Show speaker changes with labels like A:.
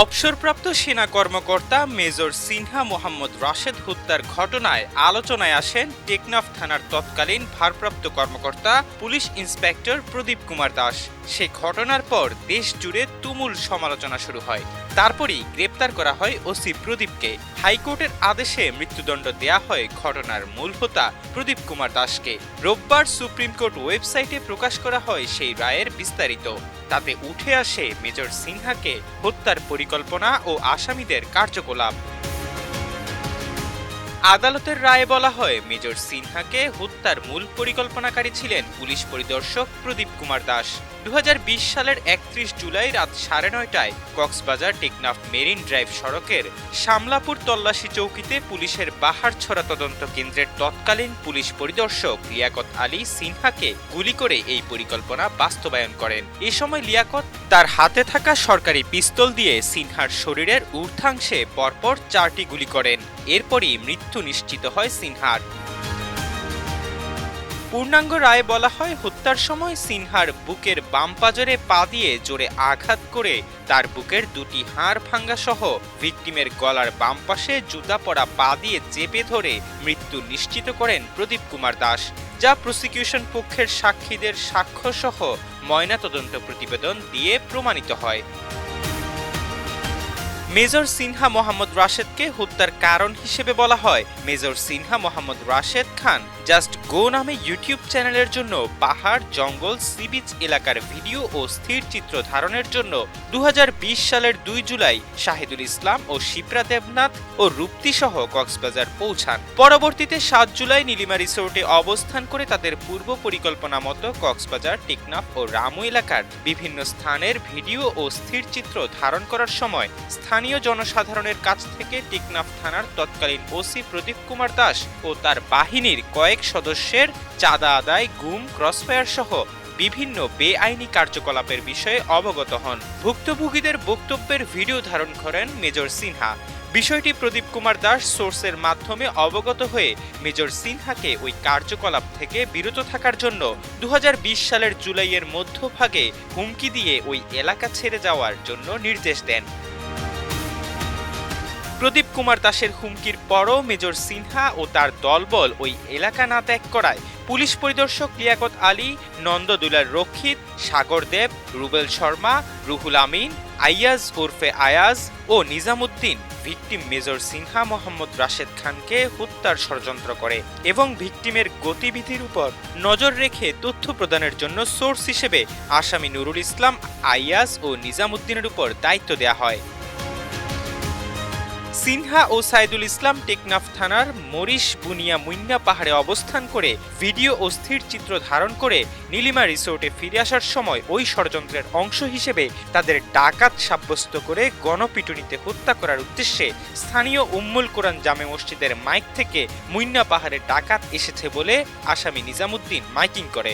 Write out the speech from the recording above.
A: অবসরপ্রাপ্ত সেনা কর্মকর্তা মেজর সিনহা মোহাম্মদ রাশেদ হত্যার ঘটনায় আলোচনায় আসেন টেকনাফ থানার তৎকালীন ভারপ্রাপ্ত কর্মকর্তা পুলিশ ইন্সপেক্টর প্রদীপ কুমার দাস। সে ঘটনার পর দেশ জুড়ে তুমুল সমালোচনা শুরু হয়। তারপরই গ্রেপ্তার করা হয় ওসি প্রদীপকে। হাইকোর্টের আদেশে মৃত্যুদণ্ড দেয়া হয় ঘটনার মূল হোতা প্রদীপ কুমার দাসকে। রোববার সুপ্রিম কোর্ট ওয়েবসাইটে প্রকাশ করা হয় সেই রায়ের বিস্তারিত। তাতে উঠে আসে মেজর সিনহাকে হত্যার পরিকল্পনা ও আসামিদের কার্যকলাপ। আদালতের রায়ে বলা হয়, মেজর সিনহাকে হত্যার মূল পরিকল্পনাকারী ছিলেন পুলিশ পরিদর্শক প্রদীপ কুমার দাস। দু হাজার বিশ সালের একত্রিশ জুলাই রাত সাড়ে নয়টায় কক্সবাজার টেকনাফ মেরিন ড্রাইভ সড়কের শামলাপুর তল্লাশি চৌকিতে পুলিশের বাহারছড়া তদন্ত কেন্দ্রের তৎকালীন পুলিশ পরিদর্শক লিয়াকত আলী সিনহাকে গুলি করে এই পরিকল্পনা বাস্তবায়ন করেন। এ সময় লিয়াকত তার হাতে থাকা সরকারি পিস্তল দিয়ে সিনহার শরীরের ঊর্ধ্বাংশে পরপর চারটি গুলি করেন। এরপরই মৃত্যু নিশ্চিত হয় সিনহার। পূর্ণাঙ্গ রায়ে বলা হয়, হত্যার সময় সিনহার বুকের বাম পাজরে পা দিয়ে জোরে আঘাত করে তার বুকের দুটি হাড় ভাঙ্গা সহ ভিকটিমের গলার বাম পাশে জুতা পরা পা দিয়ে চেপে ধরে মৃত্যু নিশ্চিত করেন প্রদীপ কুমার দাস, যা প্রসিকিউশন পক্ষের সাক্ষীদের সাক্ষ্য সহ ময়নাতদন্ত প্রতিবেদন দিয়ে প্রমাণিত হয়। মেজর সিনহা মোহাম্মদ রাশেদকে হত্যার কারণ হিসেবে বলা হয়। Major Sinha Mohammad Rashed Khan just go নামে ইউটিউব চ্যানেলের জন্য পাহাড়, জঙ্গল সি বিচ এলাকার ভিডিও ও স্থির চিত্র ধারণের জন্য দুহাজার বিশ সালের দুই জুলাই শাহিদুল ইসলাম ও শিপ্রা দেবনাথ ও রূপ্তি সহ কক্সবাজার পৌঁছান। পরবর্তীতে সাত জুলাই নীলিমা রিসোর্টে অবস্থান করে তাদের পূর্ব পরিকল্পনা মতো কক্সবাজার, টেকনাফ ও রামু এলাকার বিভিন্ন স্থানের ভিডিও ও স্থির চিত্র ধারণ করার সময় স্থানীয় জনসাধারণের কাছ থেকে টেকনাফ থানার তৎকালীন ওসি প্রদীপ কুমার দাস ও তার বাহিনীর কয়েক সদস্যের চাঁদা আদায়, গুম, ক্রসফায়ার সহ বিভিন্ন বেআইনি কার্যকলাপের বিষয়ে অবগত হন। ভুক্তভোগীদের বক্তব্যের ভিডিও ধারণ করেন মেজর সিনহা। বিষয়টি প্রদীপ কুমার দাস সোর্সের মাধ্যমে অবগত হয়ে মেজর সিনহাকে ওই কার্যকলাপ থেকে বিরত থাকার জন্য দু হাজার বিশ সালের জুলাইয়ের মধ্যভাগে হুমকি দিয়ে ওই এলাকা ছেড়ে যাওয়ার জন্য নির্দেশ দেন। প্রদীপ কুমার দাসের হুমকির পরও মেজর সিনহা ও তার দলবল ওই এলাকা না ত্যাগ করায় পুলিশ পরিদর্শক লিয়াকত আলী নন্দদুলার রক্ষিত, সাগর দেব, রুবেল শর্মা, রুহুল আমিন, আইয়াজ ওরফে আয়াজ ও নিজামুদ্দিন ভিকটিম মেজর সিনহা মোহাম্মদ রাশেদ খানকে হত্যার ষড়যন্ত্র করে এবং ভিকটিমের গতিবিধির উপর নজর রেখে তথ্য প্রদানের জন্য সোর্স হিসেবে আসামি নুরুল ইসলাম, আইয়াজ ও নিজামুদ্দিনের উপর দায়িত্ব দেয়া হয়। সিনহা ও সাইদুল ইসলাম টেকনাফ থানার মরিশ বুনিয়া মুন্না পাহাড়ে অবস্থান করে ভিডিও ও স্থির চিত্র ধারণ করে নীলিমা রিসোর্টে ফিরে আসার সময় ওই ষড়যন্ত্রের অংশ হিসেবে তাদের ডাকাত সাব্যস্ত করে গণপিটুনিতে হত্যা করার উদ্দেশ্যে স্থানীয় উম্মুল কোরআন জামে মসজিদের মাইক থেকে মুন্না পাহাড়ে ডাকাত এসেছে বলে আসামি নিজামুদ্দিন মাইকিং করে।